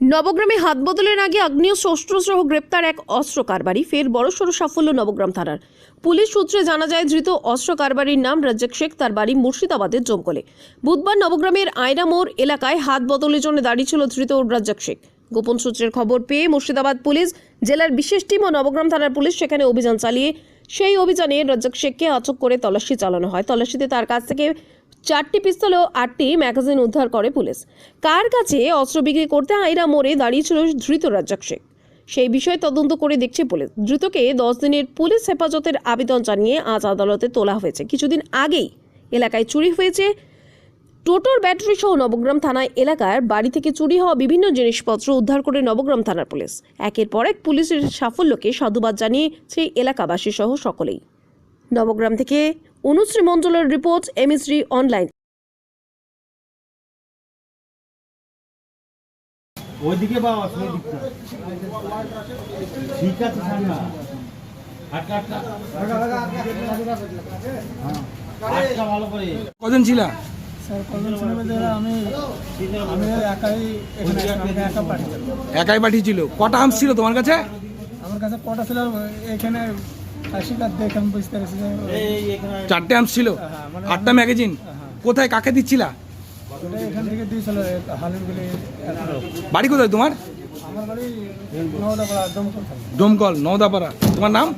নবগ্রামে হাত বদলের আগে আগ্নেয় শস্ত্রসহ গ্রেপ্তার এক অস্ত্র কারবারি। ফের বড়সড় সাফল্য নবগ্রাম থানার। পুলিশ সূত্রে জানা যায়, ধৃত অস্ত্র কারবারির নাম রাজ্জাক শেখ, তার বাড়ি মুর্শিদাবাদের জমকলে বুধবার নবগ্রামের আয়রা মোড় এলাকায় হাত বদলের জন্য দাঁড়িয়ে ছিল ধৃত রাজ্জাক শেখ। গোপন সূত্রের খবর পেয়ে মুর্শিদাবাদ পুলিশ, জেলার বিশেষ টিম ও নবগ্রাম থানার পুলিশ সেখানে অভিযান চালিয়ে সেই অভিযানে রাজ্জাক শেখকে আটক করে তল্লাশি চালানো হয়। তল্লাশিতে তার কাছ থেকে চারটি পিস্তল ও আটটি ম্যাগাজিন উদ্ধার করে পুলিশ। কার কাছে অস্ত্র বিক্রি করতে আইরা মোড়ে দাঁড়িয়েছিল ধৃত রাজ্জাক শেখ। সেই বিষয়ে তদন্ত করে দেখছে পুলিশ। ধৃতকে দশ দিনের পুলিশ হেফাজতের আবেদন জানিয়ে আজ আদালতে তোলা হয়েছে। কিছুদিন আগেই এলাকায় চুরি হয়েছে। টোটোর ব্যাটারি সহ নবগ্রাম থানা এলাকার বাড়ি থেকে চুরি হওয়া বিভিন্ন জিনিসপত্র উদ্ধার করে নবগ্রাম থানার পুলিশ। একের পর এক পুলিশের সাফল্যকে সাধুবাদ জানিয়েছে এলাকাবাসী সহ সকলেই। নবগ্রাম থেকে অনুশ্রী মণ্ডলের রিপোর্ট এমএসডি অনলাইন। ওইদিকে সেই ঠিক আছে হ্যাঁ। আটকা ভালো করে। কজন ছিল? স্যার কজন ছিল আমি আমি একাই পাঠিয়েছিল। কটা আর্মস ছিল তোমার কাছে? আমার কাছে কটা ছিল? এখানে আশিকার দেখে আমি বুঝতে পেরেছি যে চারটে আর্মস ছিল? হ্যাঁ, মানে আটটা ম্যাগাজিন? কোথায় কাকে দিচ্ছিলা? এখান থেকে দিয়েছিল হালুরগুলি বাড়ি কোথায় তোমার? আমার বাড়ি নওদাপাড়া দমকল থাকে ডোমকল নওদাপাড়া। তোমার নাম?